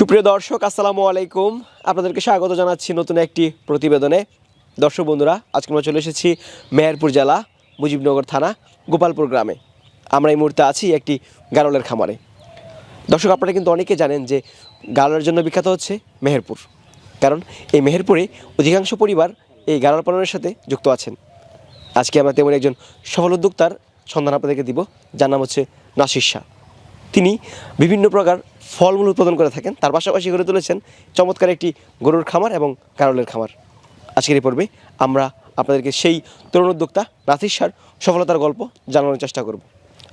সুপ্রিয় দর্শক, আসসালামু আলাইকুম। আপনাদেরকে স্বাগত জানাচ্ছি নতুন একটি প্রতিবেদনে। দর্শক বন্ধুরা, আজকে আমরা চলে এসেছি মেহেরপুর জেলা, মুজিবনগর থানা, গোপালপুর গ্রামে। আমরা এই মুহূর্তে আছি একটি গারলের খামারে। দর্শক, আপনারা কিন্তু অনেকে জানেন যে গারলের জন্য বিখ্যাত হচ্ছে মেহেরপুর। কারণ এই মেহেরপুরে অধিকাংশ পরিবার এই গারল পালনের সাথে যুক্ত আছেন। আজকে আমরা তেমন একজন সফল উদ্যোক্তার সন্ধান আপনাদেরকে দিব। যার নাম হচ্ছে নাসির শাহ। তিনি বিভিন্ন প্রকার ফলমূল উৎপাদন করে থাকেন। তার পাশাপাশি গড়ে তুলেছেন চমৎকার একটি গরুর খামার এবং কারলের খামার। আজকের এই পর্বে আমরা আপনাদেরকে সেই তরুণ উদ্যোক্তা নাথির সার সফলতার গল্প জানানোর চেষ্টা করব।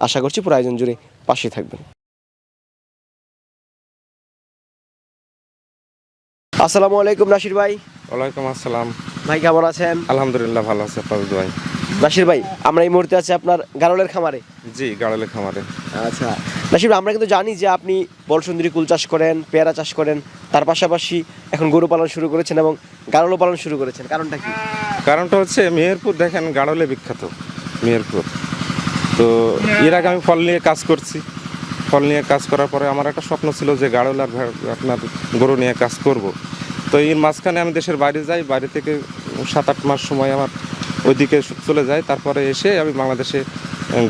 আশা করছি পুরো আয়োজন জুড়ে পাশে থাকবেন। আসসালামু আলাইকুম নাসির ভাই। ওয়ালাইকুম আসসালাম। ভাই কেমন আছেন? আলহামদুলিল্লাহ ভালো আছে আপনাদের ভাই নাসির ভাই আমরা এই মুহূর্তে আছি আপনার গারলের খামারে। জি গাড়ালে খামারে। আচ্ছা ভাই, আমরা কিন্তু জানি যে আপনি বলসুন্দরী কুল চাষ করেন পেয়ারা চাষ করেন তার পাশাপাশি এখন গরু পালন শুরু করেছেন এবং গারলও পালন শুরু করেছেন। কারণটা কি? কারণটা হচ্ছে মেহেরপুর দেখেন গাড়লে বিখ্যাত মেহেরপুর। তো এর আগে আমি ফল নিয়ে কাজ করছি। ফল নিয়ে কাজ করার পরে আমার একটা স্বপ্ন ছিল যে গাড়ল আর আপনার গরু নিয়ে কাজ করব। তো এর মাঝখানে আমি দেশের বাইরে যাই বাইরে থেকে সাত আট মাস সময় আমার ওইদিকে চলে যায়। তারপরে এসে আমি বাংলাদেশে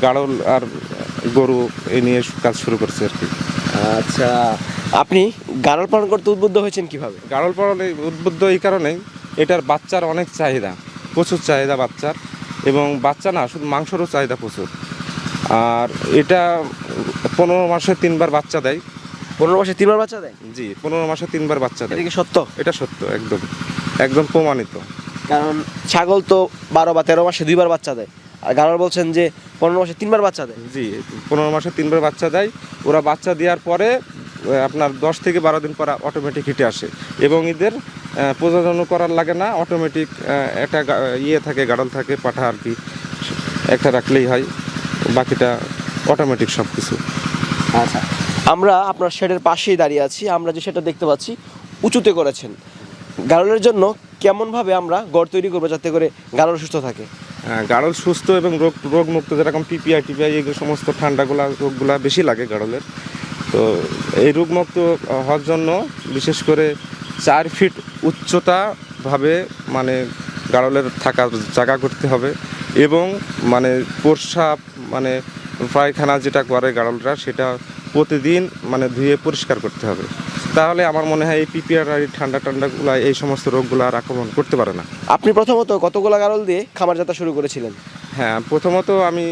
গাড়ল আর গরু এ নিয়ে কাজ শুরু করছি আর কি। আচ্ছা আপনি গারল পালন করতে উদ্বুদ্ধ হয়েছেন কীভাবে? গাড়ল পালন উদ্বুদ্ধ এই কারণেই এটার বাচ্চার অনেক চাহিদা প্রচুর চাহিদা বাচ্চার এবং বাচ্চা না শুধু মাংসরও চাহিদা প্রচুর। আর এটা পনেরো মাসে তিনবার বাচ্চা দেয়। পনেরো মাসে তিনবার বাচ্চা দেয়? জি পনেরো মাসে তিনবার বাচ্চা দেয়। সত্য? এটা সত্য একদম। একদম প্রমাণিত। কারণ ছাগল তো বারো বা তেরো মাসে দুইবার বাচ্চা দেয়। আর বলছেন যে পনেরো মাসে তিনবার বাচ্চা দেয়। জি পনেরো মাসে তিনবার বাচ্চা দেয়। ওরা বাচ্চা দেওয়ার পরে আপনার দশ থেকে বারো দিন পর অটোমেটিক হিটে আসে। এবং এদের প্রজনন করার লাগে না অটোমেটিক একটা ইয়ে থাকে গাড়ল থাকে পাঠা আর কি একটা রাখলেই হয়। বাকিটা অটোমেটিক সব কিছু আচ্ছা আমরা আপনার শেডের পাশেই দাঁড়িয়ে আছি। আমরা যে সেটা দেখতে পাচ্ছি উঁচুতে করেছেন। গারলের জন্য কেমনভাবে আমরা গড় তৈরি করব যাতে করে গারল সুস্থ থাকে? গাড়ল সুস্থ এবং রোগ, রোগমুক্ত, যেরকম পিপিআই টিপিআই এগুলো সমস্ত ঠান্ডাগুলা, রোগগুলা বেশি লাগে গাড়লের। তো এই রোগমুক্ত হওয়ার জন্য বিশেষ করে চার ফিট উচ্চতাভাবে মানে গাড়লের থাকার জায়গা করতে হবে এবং মানে প্রস্রাব মানে পায়খানা যেটা করে গাড়লরা, সেটা প্রতিদিন মানে ধুয়ে পরিষ্কার করতে হবে। তাহলে আমার মনে হয় এই পিপিআর আর ঠান্ডা ঠান্ডাগুলা এই সমস্ত রোগগুলো আর আক্রমণ করতে পারে না। আপনি প্রথমত কতগুলো গারল দিয়ে খামার যাত্রা শুরু করেছিলেন? হ্যাঁ প্রথমত আমি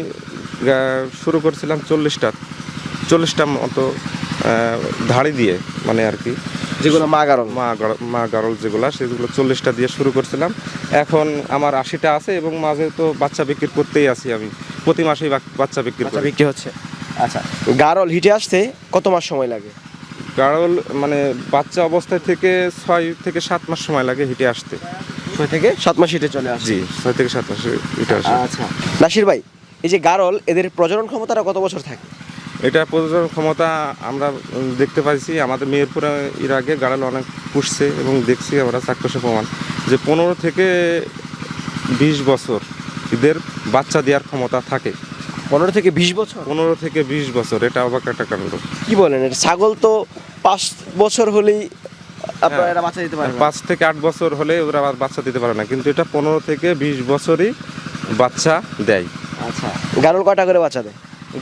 শুরু করছিলাম চল্লিশটা চল্লিশটা মতো ধাড়ি দিয়ে মানে আর কি। যেগুলো মা গারল। মা মা গারল যেগুলো সেগুলো চল্লিশটা দিয়ে শুরু করছিলাম। এখন আমার আশিটা আছে এবং মাঝে তো বাচ্চা বিক্রি করতেই আছি আমি। প্রতি মাসেই বাচ্চা বিক্রি বিক্রি হচ্ছে। আচ্ছা গারল হিটে আসতে কত মাস সময় লাগে? গারল মানে বাচ্চা অবস্থায় থেকে ছয় থেকে সাত মাস সময় লাগে হিটে আসতে। ছয় থেকে সাত মাস হিটে চলে আসে জি ছয় থেকে সাত মাস হিটে আসে। আচ্ছা নাসির ভাই এই যে গারল এদের প্রজনন ক্ষমতাটা কত বছর থাকে? এটা প্রযোজন ক্ষমতা আমরা দেখতে পাইছি আমাদের মেহেরপুরে এর আগে গাড়াল অনেক পুষছে এবং দেখছি আমরা চাক্ষুষে প্রমাণ যে পনেরো থেকে বিশ বছর এদের বাচ্চা দেওয়ার ক্ষমতা থাকে। পনেরো থেকে বিশ বছর? পনেরো থেকে বিশ বছর এটা অবাক একটা কাণ্ড কি বলেন এটা ছাগল তো পাঁচ বছর হলেই আপনার হ্যাঁ। এরা বাচ্চা দিতে পারবে পাঁচ থেকে আট বছর হলে ওরা আবার বাচ্চা দিতে পারে না কিন্তু এটা পনেরো থেকে বিশ বছরই বাচ্চা দেয়। আচ্ছা গারল কয়টা করে বাচ্চা দেয়?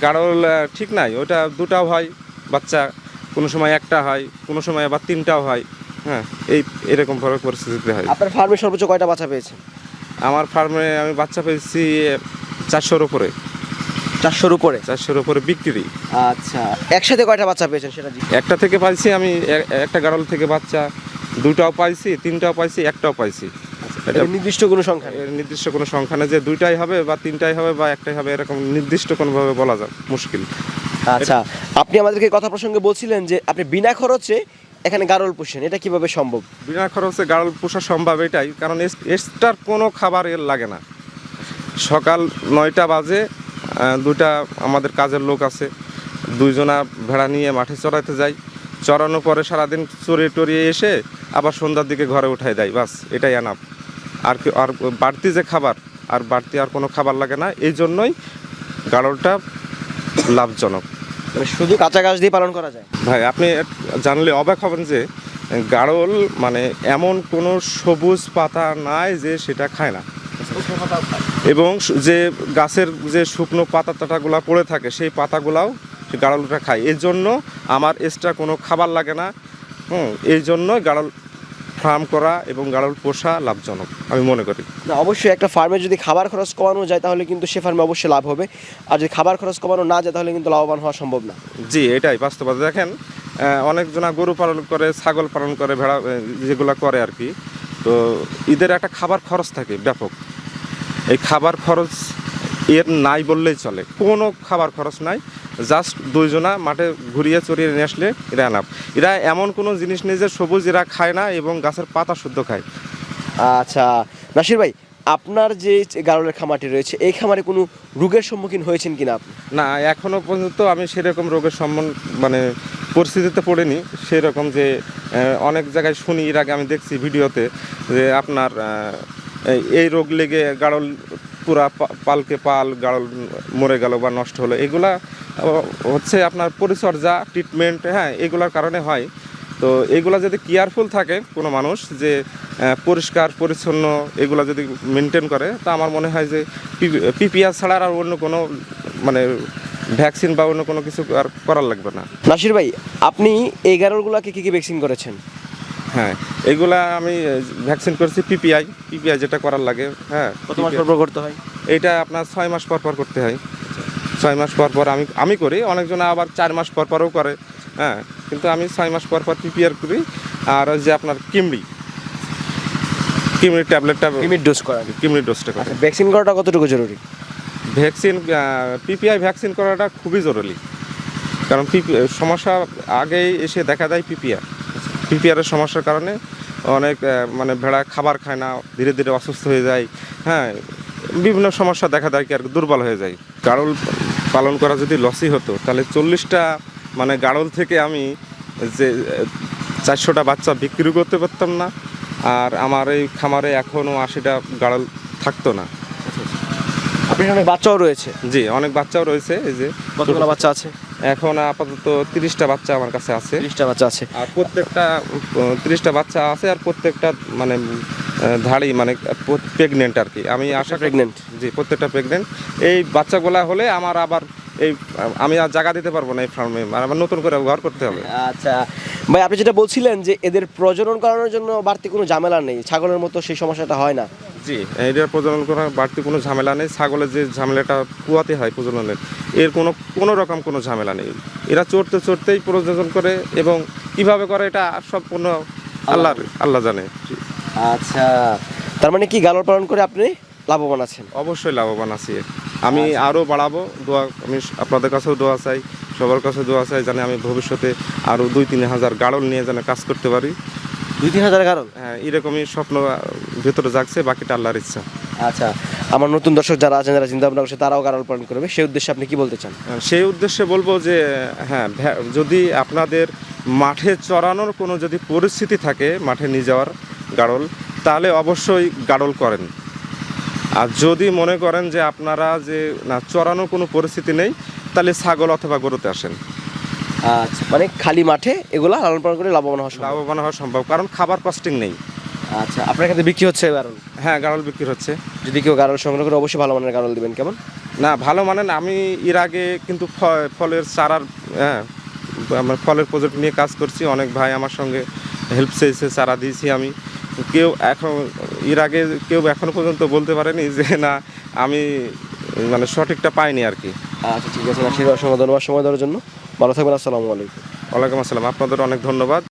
গাড়ল আহ, ঠিক নাই ওটা দুটাও হয় বাচ্চা কোনো সময় একটা হয় কোনো সময় আবার তিনটাও হয় হ্যাঁ এই এরকম ভাবে পরিস্থিতিতে হয়। আপনার ফার্মে সর্বোচ্চ কয়টা বাচ্চা পেয়েছেন? আমার ফার্মে আমি বাচ্চা পেয়েছি চারশোর উপরে। চারশোর উপরে? চারশোর উপরে বিক্রি। আচ্ছা একসাথে কয়টা বাচ্চা পেয়েছেন সেটা একটা থেকে পাইছি আমি একটা গাড়ল থেকে বাচ্চা দুটাও পাইছি তিনটাও পাইছি একটাও পাইছি। এটা এটা নির্দিষ্ট কোনো সংখ্যা। নির্দিষ্ট কোনো সংখ্যা নেই যে দুইটাই হবে বা তিনটাই হবে বা একটাই হবে এরকম নির্দিষ্ট কোনোভাবে বলা যায় মুশকিল। আচ্ছা আপনি আমাদেরকে কথা প্রসঙ্গে বলছিলেন যে আপনি বিনা খরচে এখানে গারল পুষেন এটা কীভাবে সম্ভব? বিনা খরচে গাড়ল পোষা সম্ভব এটাই কারণ এক্সট্রার কোনো খাবার এর লাগে না। সকাল নয়টা বাজে দুটা আমাদের কাজের লোক আছে। দুইজনা ভেড়া নিয়ে মাঠে চড়াইতে যাই। চড়ানোর পরে সারাদিন চড়িয়ে টরিয়ে এসে আবার সন্ধ্যার দিকে ঘরে উঠাই দেয়। বাস এটাই আনাপ। আর কি আর বাড়তি যে খাবার আর বাড়তি আর কোনো খাবার লাগে না এই জন্যই গাড়লটা লাভজনক। মানে শুধু কাঁচা গাছ দিয়ে পালন করা যায়? ভাই আপনি জানলে অবাক হবেন যে গাড়ল মানে এমন কোনো সবুজ পাতা নাই যে সেটা খায় না। এবং যে গাছের যে শুকনো পাতা টাটাগুলো পড়ে থাকে সেই পাতাগুলাও গাড়লটা খায়। এর জন্য আমার এক্সট্রা কোনো খাবার লাগে না। হুম এই জন্য গাড়াল ফার্ম করা এবং গাড়ল পোষা লাভজনক আমি মনে করি। না অবশ্যই একটা ফার্মে যদি খাবার খরচ কমানো যায় তাহলে কিন্তু সে ফার্মে অবশ্যই লাভ হবে। আর যদি খাবার খরচ কমানো না যায় তাহলে কিন্তু লাভবান হওয়া সম্ভব না। জি এটাই বাস্তবতা। দেখেন অনেকজনা গরু পালন করে ছাগল পালন করে ভেড়া যেগুলো করে আর কি। তো ঈদের একটা খাবার খরচ থাকে ব্যাপক। এই খাবার খরচ এর নাই বললেই চলে। কোনো খাবার খরচ নাই। জাস্ট দুইজনা মাঠে ঘুরিয়ে চড়িয়ে নিয়ে আসলে এরা আনাপ এরা এমন কোনো জিনিস নেই যে সবুজ এরা খায় না এবং গাছের পাতা শুদ্ধ খায়। আচ্ছা নাসির ভাই আপনার যে গারলের খামারটি রয়েছে এই খামারে কোনো রোগের সম্মুখীন হয়েছেন কিনা আপনি? না এখনও পর্যন্ত আমি সেরকম রোগের সম্মান মানে পরিস্থিতিতে পড়িনি। সেরকম যে অনেক জায়গায় শুনি এর আগে আমি দেখছি ভিডিওতে যে আপনার এই- রোগ লেগে গাড়ল পুরা পালকে পাল গাড়ল মরে গেল বা নষ্ট হলো, এগুলা হচ্ছে আপনার পরিচর্যা ট্রিটমেন্ট হ্যাঁ এগুলার কারণে হয়। তো এগুলা যদি কেয়ারফুল থাকে কোনো মানুষ যে পরিষ্কার, পরিচ্ছন্ন এগুলা যদি মেনটেন করে, তা আমার মনে হয় যে পিপিআর ছাড়া আর অন্য কোনো মানে ভ্যাকসিন বা অন্য কোনো কিছু আর করার লাগবে না। নাসির ভাই, আপনি এই কী কী ভ্যাকসিন করেছেন? হ্যাঁ এগুলা আমি ভ্যাকসিন করছি পিপিআই পিপিআই যেটা করার লাগে হ্যাঁ কত মাস পর পর করতে হয়? এটা আপনার ছয় মাস পর পর করতে হয়। ছয় মাস পর পর আমি আমি করি অনেকজন আবার চার মাস পর পরও করে হ্যাঁ কিন্তু আমি ছয় মাস পর পর পিপিআর করি। আর ওই যে আপনার কিমড়ি কিমড়ি ট্যাবলেটটা লিমিট ডোজ করেন কিমড়ি ডোজটা করে ভ্যাকসিন করাটা কতটুকু জরুরি? ভ্যাকসিন পিপিআই ভ্যাকসিন করাটা খুবই জরুরি। কারণ পিপি সমস্যা আগেই এসে দেখা দেয় পিপিআর পিপিআরের সমস্যার কারণে অনেক মানে ভেড়া খাবার খায় না ধীরে ধীরে অসুস্থ হয়ে যায় হ্যাঁ বিভিন্ন সমস্যা দেখা দেয় কি আর দুর্বল হয়ে যায়। গাড়ল পালন করা যদি লসই হতো তাহলে চল্লিশটা মানে গাড়ল থেকে আমি যে চারশোটা বাচ্চা বিক্রি করতে পারতাম না আর আমার এই খামারে এখনও আশিটা গাড়ল থাকতো না। আপনার অনেক বাচ্চাও রয়েছে? জি অনেক বাচ্চাও রয়েছে এই যে। কতগুলো বাচ্চা আছে? এখন আপাতত তিরিশটা বাচ্চা আমার কাছে আছে। তিরিশটা বাচ্চা আছে। আর প্রত্যেকটা তিরিশটা বাচ্চা আছে আর প্রত্যেকটা মানে ধাড়ি মানে প্রেগনেন্ট আর কি। আমি আশা প্রেগনেন্ট জি প্রত্যেকটা প্রেগনেন্ট এই বাচ্চাগুলা হলে আমার আবার এই আমি আর জায়গা দিতে পারব না এই ফার্মে আমার নতুন করে ঘর করতে হবে। আচ্ছা। ভাই আপনি যেটা বলছিলেন যে এদের প্রজনন করানোর জন্য বাড়তি কোনো ঝামেলা নেই ছাগলের মতো সেই সমস্যাটা হয় না। জি। এটার প্রজনন করার বাড়তি কোনো ঝামেলা নেই। ছাগলের যে ঝামেলাটা কুয়াতে হয় প্রজননের এর কোনো কোনো রকম কোনো ঝামেলা নেই। এরা চড়তে চড়তেই প্রজনন করে এবং কীভাবে করে এটা সম্পূর্ণ আল্লাহ আল্লাহ জানে। আচ্ছা তার মানে কি গালর পালন করে আপনি লাভবান আছেন? অবশ্যই লাভবান আছি। আমি আরও বাড়াবো দোয়া আমি আপনাদের কাছেও দোয়া চাই সবার কাছে দোয়া চাই জানি আমি ভবিষ্যতে আরও দুই তিন হাজার গাড়ল নিয়ে যেন কাজ করতে পারি। দুই তিন হাজার কারণ হ্যাঁ এরকমই স্বপ্ন ভেতরে জাগছে বাকিটা আল্লাহর ইচ্ছা। আচ্ছা আমার নতুন দর্শক যারা আছেন যারা চিন্তা ভাবনা করছে তারাও গারল পালন করবে। সেই উদ্দেশ্যে আপনি কি বলতে চান? সেই উদ্দেশ্যে বলব যে হ্যাঁ যদি আপনাদের মাঠে চড়ানোর কোনো যদি পরিস্থিতি থাকে মাঠে নিয়ে যাওয়ার গাড়ল তাহলে অবশ্যই গাড়ল করেন। আর যদি মনে করেন যে আপনারা যে না চড়ানোর কোনো পরিস্থিতি নেই তাহলে ছাগল অথবা গরুতে আসেন। আচ্ছা মানে খালি মাঠে এগুলো লালন পালন করে লাভবান হওয়া সম্ভব? লাভবান হওয়া সম্ভব কারণ খাবার কস্টিং নেই। আচ্ছা আপনার কাছে বিক্রি হচ্ছে গারল? হ্যাঁ গাড়ল বিক্রি হচ্ছে। যদি কেউ গারল সংগ্রহ করে অবশ্যই ভালো মানের গারল দিবেন কেমন? না ভালো মানে না, আমি এর আগে কিন্তু ফলের চারার হ্যাঁ আমার ফলের প্রজেক্ট নিয়ে কাজ করছি অনেক ভাই আমার সঙ্গে হেল্প চেয়েছে চারা দিয়েছি আমি। কেউ এখন এর আগে কেউ এখনও পর্যন্ত বলতে পারেনি যে না আমি মানে সঠিকটা পাইনি আর কি। আচ্ছা ঠিক আছে অসংখ্য ধন্যবাদ সময় দেওয়ার জন্য। ভালো থাকবেন আসসালামু আলাইকুম। ওয়ালাইকুম আসসালাম আপনাদের অনেক ধন্যবাদ।